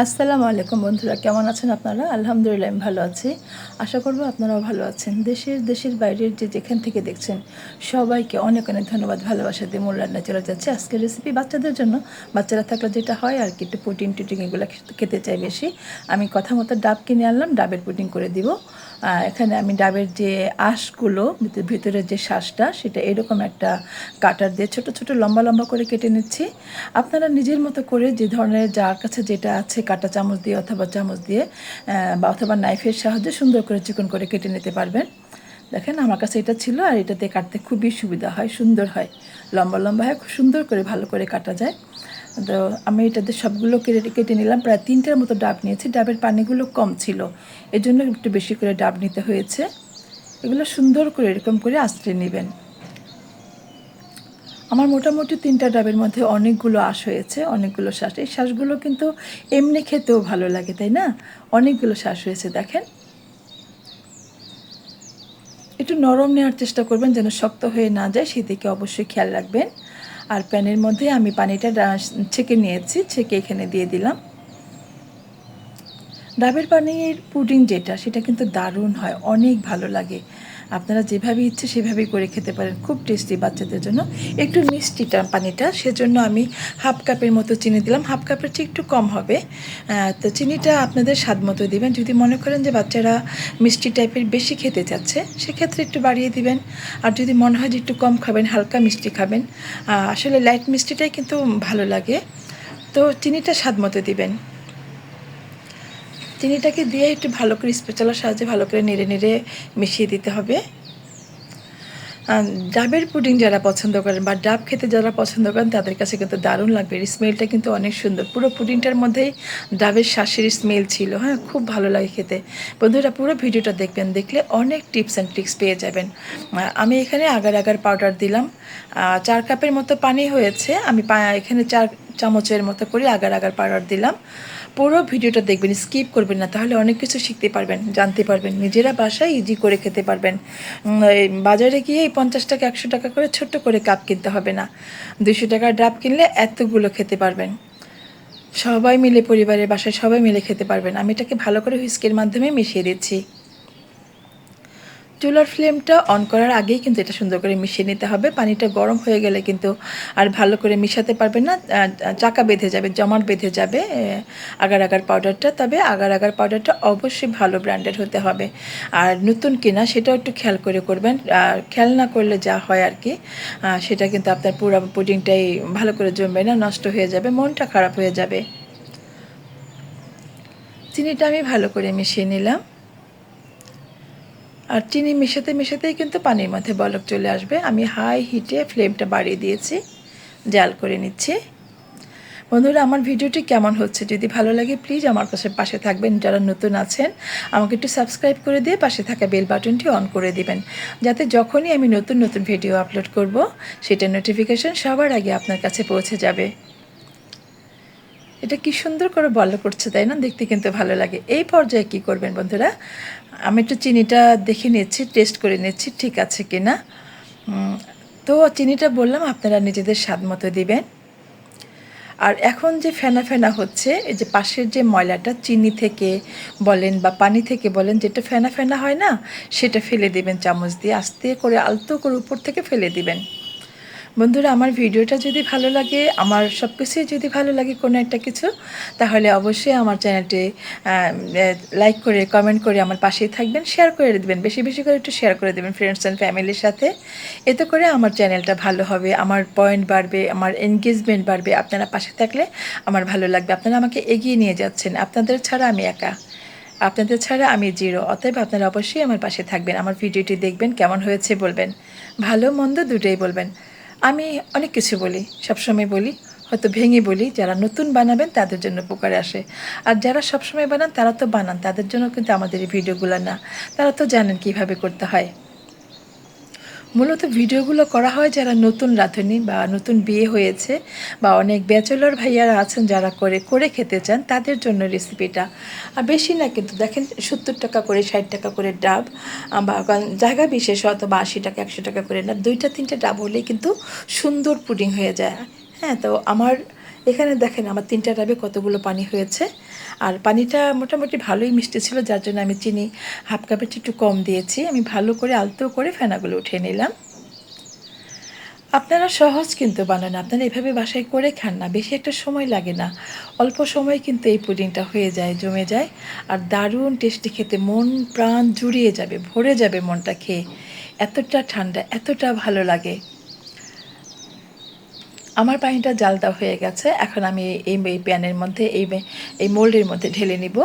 আসসালামু আলাইকুম বন্ধুরা, কেমন আছেন আপনারা? আলহামদুলিল্লাহ, আমি ভালো আছি। আশা করব আপনারাও ভালো আছেন। দেশের দেশের বাইরের যে যেখান থেকে দেখছেন, সবাইকে অনেক অনেক ধন্যবাদ, ভালোবাসা দিয়ে মূল রান্না চলে যাচ্ছে। আজকের রেসিপি বাচ্চাদের জন্য, বাচ্চারা থাকলে যেটা হয় আর কি, একটু প্রোটিন টুটিন এগুলো খেতে চাই বেশি। আমি কথা মতো ডাব কিনে আনলাম, ডাবের পুটিং করে দিব। এখানে আমি ডাবের যে আঁশগুলো, ভিতরে- ভিতরের যে শ্বাসটা সেটা এরকম একটা কাটার দিয়ে ছোট ছোট, লম্বা লম্বা করে কেটে নিচ্ছি। আপনারা নিজের মতো করে যে ধরনের যার কাছে যেটা আছে, কাটা চামচ দিয়ে অথবা চামচ দিয়ে বা অথবা নাইফের সাহায্যে সুন্দর করে চিকন করে কেটে নিতে পারবেন। দেখেন, আমার কাছে এটা ছিল আর এটাতে কাটতে খুবই সুবিধা হয়, সুন্দর হয়। লম্বা লম্বা হয়, খুব সুন্দর করে ভালো করে কাটা যায়। তো আমি এটাতে সবগুলো কেটে কেটে নিলাম। প্রায় তিনটার মতো ডাব নিয়েছি। ডাবের পানিগুলো কম ছিল। এজন্য একটু বেশি করে ডাব নিতে হয়েছে। এগুলো সুন্দর করে এরকম করে আশ্রয় নেবেন। আমার মোটামুটি তিনটা ডাবের মধ্যে অনেকগুলো আঁশ হয়েছে, অনেকগুলো শ্বাস এই শ্বাসগুলো কিন্তু এমনি খেতেও ভালো লাগে, তাই না? অনেকগুলো শ্বাস হয়েছে, দেখেন। একটু নরম নেওয়ার চেষ্টা করবেন যেন শক্ত হয়ে না যায় সেদিকে অবশ্যই খেয়াল রাখবেন। আর প্যানের মধ্যে আমি পানিটা ছেঁকে নিয়েছি, ছেঁকে এখানে দিয়ে দিলাম। ডাবের পানির পুডিং যেটা, সেটা কিন্তু দারুণ হয়, অনেক ভালো লাগে। আপনারা যেভাবে ইচ্ছে সেভাবেই করে খেতে পারেন, খুব টেস্টি বাচ্চাদের জন্য। একটু মিষ্টিটা, পানিটা, সেজন্য আমি হাফ কাপের মতো চিনি দিলাম। হাফ কাপের চেয়ে একটু কম হবে। তো চিনিটা আপনাদের স্বাদ মতো দিবেন। যদি মনে করেন যে বাচ্চারা মিষ্টি টাইপের বেশি খেতে চাচ্ছে, সেক্ষেত্রে একটু বাড়িয়ে দিবেন। আর যদি মনে হয় যে একটু কম খাবেন, হালকা মিষ্টি খাবেন আসলে লাইট মিষ্টিটাই কিন্তু ভালো লাগে। তো চিনিটা স্বাদ মতো দিবেন। চিনিটাকে দিয়ে একটু ভালো করে স্পেচালার সাহায্যে ভালো করে নেড়ে নেড়ে মিশিয়ে দিতে হবে। ডাবের পুডিং যারা পছন্দ করেন বা ডাব খেতে যারা পছন্দ করেন, তাদের কাছে কিন্তু দারুণ লাগবে। স্মেলটা কিন্তু অনেক সুন্দর। পুরো পুডিংটার মধ্যেই ডাবের শ্বাসের স্মেল ছিল। হ্যাঁ খুব ভালো লাগে খেতে। বন্ধুরা, পুরো ভিডিওটা দেখবেন। দেখলে অনেক টিপস অ্যান্ড ট্রিক্স পেয়ে যাবেন। আমি এখানে আগার আগার পাউডার দিলাম। চার কাপের মতো পানি হয়েছে। আমি এখানে চার চামচের মতো করে আগার আগার পাউডার দিলাম। পুরো ভিডিওটা দেখবেন স্কিপ করবেন না, তাহলে অনেক কিছু শিখতে পারবেন, জানতে পারবেন। নিজেরা বাসায় ইজি করে খেতে পারবেন। বাজারে গিয়ে এই পঞ্চাশ টাকা, একশো টাকা করে ছোট্ট করে কাপ কিনতে হবে না। দুশো টাকার ডাব কিনলে এতগুলো খেতে পারবেন। সবাই মিলে পরিবারের বাসায় সবাই মিলে খেতে পারবেন। আমি এটাকে ভালো করে হুইস্কের মাধ্যমে মিশিয়ে দিচ্ছি। চুলার ফ্লেমটা অন করার আগেই কিন্তু এটা সুন্দর করে মিশিয়ে নিতে হবে। পানিটা গরম হয়ে গেলে কিন্তু আর ভালো করে মিশাতে পারবেন না চাকা বেঁধে যাবে, জমাট বেঁধে যাবে আগার আগার পাউডারটা তবে আগার আগার পাউডারটা অবশ্যই ভালো ব্র্যান্ডের হতে হবে। আর নতুন কিনা সেটাও একটু খেয়াল করে করবেন। আর খেয়াল না করলে যা হয় আর কি সেটা কিন্তু আপনার পুরো পুডিংটাই ভালো করে জমবে না, নষ্ট হয়ে যাবে, মনটা খারাপ হয়ে যাবে। চিনিটা আমি ভালো করে মিশিয়ে নিলাম। আর চিনি মেশাতে মেশাতেই কিন্তু পানির মধ্যে বলক চলে আসবে। আমি হাই হিটে ফ্লেমটা বাড়িয়ে দিয়েছি। জাল করে নিচ্ছি। বন্ধুরা, আমার ভিডিওটি কেমন হচ্ছে? যদি ভালো লাগে প্লিজ আমার কাছে পাশে থাকবেন। যারা নতুন আছেন, আমাকে একটু সাবস্ক্রাইব করে দিয়ে পাশে থাকা বেল বাটনটি অন করে দিবেন। যাতে যখনই আমি নতুন নতুন ভিডিও আপলোড করব, সেটা নোটিফিকেশন সবার আগে আপনার কাছে পৌঁছে যাবে। এটা কি সুন্দর করে বল করছে, তাই না? দেখতে কিন্তু ভালো লাগে। এই পর্যায়ে কি করবেন বন্ধুরা? আমি একটু চিনিটা দেখে নিচ্ছি টেস্ট করে নিচ্ছি, ঠিক আছে কি না? তো চিনিটা বললাম, আপনারা নিজেদের স্বাদ মতো দিবেন। আর এখন যে ফেনা ফেনা হচ্ছে, এই যে পাশের যে ময়লাটা চিনি থেকে বলেন বা পানি থেকে বলেন, যেটা ফেনা ফেনা হয় না, সেটা ফেলে দিবেন, চামচ দিয়ে আস্তে করে, আলতো করে উপর থেকে ফেলে দিবেন। বন্ধুরা, আমার ভিডিওটা যদি ভালো লাগে, আমার সব কিছুই যদি ভালো লাগে কোনো একটা কিছু, তাহলে অবশ্যই আমার চ্যানেলটি লাইক করে কমেন্ট করে আমার পাশেই থাকবেন শেয়ার করে দেবেন, বেশি বেশি করে একটু শেয়ার করে দেবেন ফ্রেন্ডস অ্যান্ড ফ্যামিলির সাথে। এতে করে আমার চ্যানেলটা ভালো হবে, আমার পয়েন্ট বাড়বে, আমার এনগেজমেন্ট বাড়বে, আপনারা পাশে থাকলে আমার ভালো লাগবে। আপনারা আমাকে এগিয়ে নিয়ে যাচ্ছেন, আপনাদের ছাড়া আমি একা। আপনাদের ছাড়া আমি জিরো অতএব আপনারা অবশ্যই আমার পাশে থাকবেন, আমার ভিডিওটি দেখবেন, কেমন হয়েছে বলবেন, ভালো মন্দ দুটোই বলবেন। আমি অনেক কিছু বলি, সবসময় বলি, হয়তো ভেঙে বলি, যারা নতুন বানাবেন তাদের জন্য উপকারে আসে। আর যারা সবসময় বানান তারা তো বানান, তাদের জন্য কিন্তু আমাদের এই ভিডিওগুলো না। তারা তো জানেন কীভাবে করতে হয়। মূলত ভিডিওগুলো করা হয় যারা নতুন রাঁধুনি বা নতুন বিয়ে হয়েছে বা অনেক ব্যাচেলর ভাইয়ারা আছেন যারা করে করে খেতে চান, তাদের জন্য রেসিপিটা আর বেশি না কিন্তু দেখেন, সত্তর টাকা করে, ষাট টাকা করে ডাব, বা জায়গা বিশেষ অথবা আশি টাকা, একশো টাকা করে না, দুইটা, তিনটা ডাব হলেই কিন্তু সুন্দর পুডিং হয়ে যায়। হ্যাঁ তো আমার এখানে দেখেন আমার তিনটা ডাবে কতগুলো পানি হয়েছে। আর পানিটা মোটামুটি ভালোই মিষ্টি ছিল, যার জন্য আমি চিনি হাফ কাপের একটু কম দিয়েছি। আমি ভালো করে আলতো করে ফেনাগুলো উঠিয়ে নিলাম। আপনারা সহজ কিন্তু বানান, আপনারা এভাবে বাসায় করে খান না, বেশি একটা সময় লাগে না। অল্প সময় কিন্তু এই পুডিংটা হয়ে যায়, জমে যায়। আর দারুণ টেস্টি খেতে, মন প্রাণ জুড়িয়ে যাবে, ভরে যাবে মনটা খেয়ে। এতটা ঠান্ডা, এতটা ভালো লাগে। আমার পানিটা জালটা হয়ে গেছে। এখন আমি এই প্যানের মধ্যে, এই এই মোল্ডের মধ্যে ঢেলে নিব।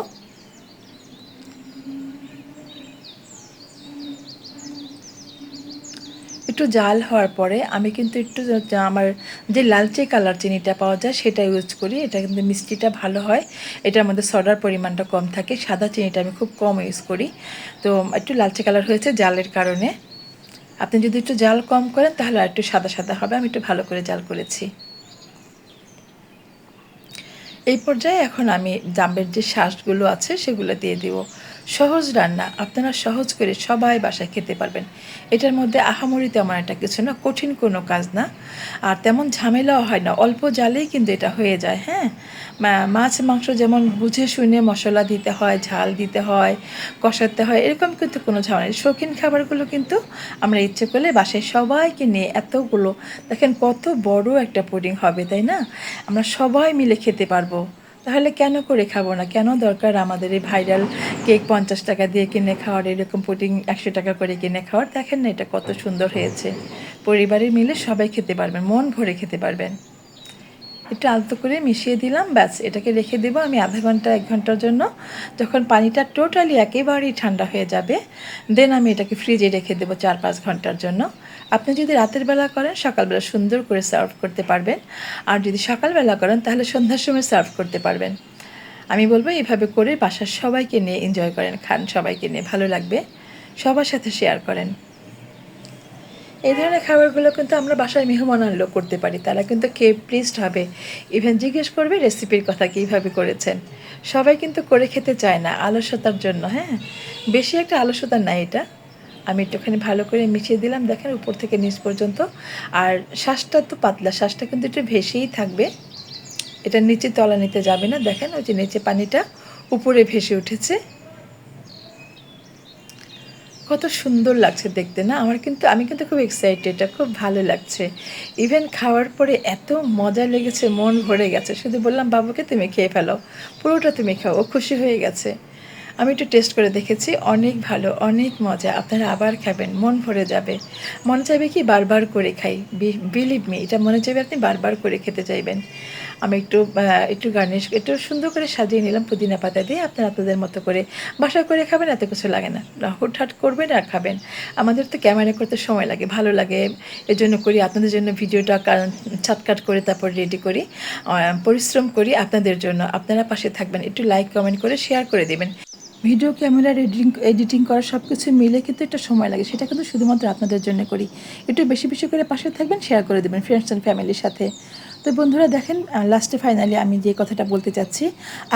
একটু জাল হওয়ার পরে আমি কিন্তু একটু আমার যে লালচে কালার চিনিটা পাওয়া যায়, সেটা ইউজ করি। এটা কিন্তু মিষ্টিটা ভালো হয়। এটার মধ্যে সডার পরিমাণটা কম থাকে। সাদা চিনিটা আমি খুব কম ইউজ করি। তো একটু লালচে কালার হয়েছে জালের কারণে। আপনি যদি একটু জাল কম করেন, তাহলে আর একটু সাদা সাদা হবে। আমি একটু ভালো করে জাল করেছি। এই পর্যায়ে এখন আমি জাম্বের যে শ্বাসগুলো আছে সেগুলো দিয়ে দিব। সহজ রান্না, আপনারা সহজ করে সবাই বাসায় খেতে পারবেন। এটার মধ্যে আহামরি তেমন একটা কিছু না, কঠিন কোনো কাজ না। আর তেমন ঝামেলাও হয় না, অল্প জালেই কিন্তু এটা হয়ে যায় হ্যাঁ? মাছ, মাংস যেমন বুঝে শুনে মশলা দিতে হয়, ঝাল দিতে হয়, কষাতে হয়, এরকম কিন্তু কোনো ঝামেলা। শৌখিন খাবারগুলো কিন্তু আমরা ইচ্ছে করলে বাসায় সবাইকে নিয়ে এতগুলো, দেখেন কত বড় একটা পুডিং হবে, তাই না? আমরা সবাই মিলে খেতে পারব। তাহলে কেন করে খাব না? কেন দরকার আমাদের এই ভাইরাল কেক পঞ্চাশ টাকা দিয়ে কিনে খাওয়ার, এরকম পুডিং একশো টাকা করে কিনে খাওয়ার? দেখেন না এটা কত সুন্দর হয়েছে। পরিবারের মিলে সবাই খেতে পারবেন, মন ভরে খেতে পারবেন। একটু আলতো করে মিশিয়ে দিলাম, ব্যাস, এটাকে রেখে দেবো আমি আধা ঘণ্টা, এক ঘণ্টার জন্য। যখন পানিটা টোটালি একেবারেই ঠান্ডা হয়ে যাবে দেন আমি এটাকে ফ্রিজে রেখে দেবো চার পাঁচ ঘণ্টার জন্য। আপনি যদি রাতের বেলা করেন, সকালবেলা সুন্দর করে সার্ভ করতে পারবেন। আর যদি সকালবেলা করেন, তাহলে সন্ধ্যার সময় সার্ভ করতে পারবেন। আমি বলব এইভাবে করে বাসার সবাইকে নিয়ে এনজয় করেন, খান সবাইকে নিয়ে, ভালো লাগবে। সবার সাথে শেয়ার করেন। এই ধরনের খাবারগুলো কিন্তু আমরা বাসায় মেহমান আনলেও করতে পারি। তারা কিন্তু কে প্লিজড হবে। ইভেন জিজ্ঞেস করবে রেসিপির কথা কীভাবে করেছেন। সবাই কিন্তু করে খেতে চায় না, আলস্যতার জন্য হ্যাঁ? বেশি একটা আলস্যতা নাই এটা। আমি একটুখানি ভালো করে মিশিয়ে দিলাম, দেখেন উপর থেকে নিচ পর্যন্ত। আর শ্বাসটা তো পাতলা, শ্বাসটা কিন্তু একটু ভেসেই থাকবে। এটা নিচে তলা নিতে যাবে না, দেখেন ওই যে নিচে পানিটা উপরে ভেসে উঠেছে। কত সুন্দর লাগছে দেখতে, না? আমার কিন্তু, আমি কিন্তু খুব এক্সাইটেড এটা খুব ভালো লাগছে। ইভেন খাওয়ার পরে এত মজা লেগেছে, মন ভরে গেছে। শুধু বললাম, বাবুকে তুমি খেয়ে ফেলো। পুরোটা তুমি খাও, ও খুশি হয়ে গেছে। আমি একটু টেস্ট করে দেখেছি, অনেক ভালো, অনেক মজা। আপনারা আবার খাবেন, মন ভরে যাবে। মনে চাইবে কি বারবার করে খাই। বিলিভ মি এটা মনে চাইবে আপনি বারবার করে খেতে চাইবেন। আমি একটু একটু গার্নিশ একটু সুন্দর করে সাজিয়ে নিলাম পুদিনা পাতা দিয়ে, আপনারা আপনাদের মতো করে। বাসা করে খাবেন, এত কিছু লাগে না। হুটহাট করবেন আর খাবেন। আমাদের তো ক্যামেরা করতে সময় লাগে, ভালো লাগে। এর জন্য করি, আপনাদের জন্য ভিডিওটা ছাটকাট করে তারপর রেডি করি। পরিশ্রম করি আপনাদের জন্য। আপনারা পাশে থাকবেন, একটু লাইক কমেন্ট করে শেয়ার করে দেবেন। ভিডিও ক্যামেরার এডিটিং এডিটিং করা সব কিছু মিলে কিন্তু একটা সময় লাগে। সেটা কিন্তু শুধুমাত্র আপনাদের জন্য করি। একটু বেশি বেশি করে পাশে থাকবেন শেয়ার করে দেবেন ফ্রেন্ডস অ্যান্ড ফ্যামিলির সাথে। তো বন্ধুরা দেখেন লাস্টে ফাইনালি আমি যে কথাটা বলতে চাচ্ছি,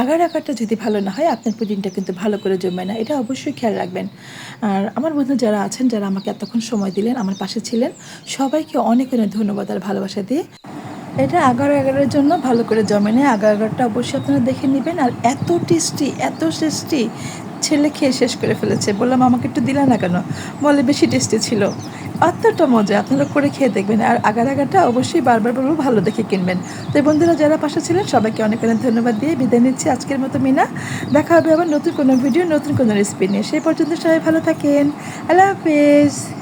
আগার আগারটা যদি ভালো না হয়, আপনার পুডিংটা কিন্তু ভালো করে জমবে না। এটা অবশ্যই খেয়াল রাখবেন। আর আমার বন্ধু যারা আছেন, যারা আমাকে এতক্ষণ সময় দিলেন, আমার পাশে ছিলেন, সবাইকে অনেক অনেক ধন্যবাদ আর ভালোবাসা দিয়ে। এটা আগার আগারের জন্য ভালো করে জমে নেয় আগার আগারটা অবশ্যই আপনারা দেখে নেবেন। আর এত টেস্টি এত টেস্টি ছেলে খেয়ে শেষ করে ফেলেছে। বললাম, আমাকে একটু দিলা না কেন? বলে, বেশি টেস্টি ছিল। অতটা মজা, আপনারা করে খেয়ে দেখবেন। আর আগার আগারটা অবশ্যই বারবার বলব ভালো দেখে কিনবেন। তো বন্ধুরা যারা পাশে ছিলেন, সবাইকে অনেক অনেক ধন্যবাদ দিয়ে বিদায় নিচ্ছি আজকের মতো মিনা। দেখা হবে আবার নতুন কোনো ভিডিও, নতুন কোনো রেসিপি নিয়ে। সেই পর্যন্ত সবাই ভালো থাকেন। আল্লাহ হাফেজ।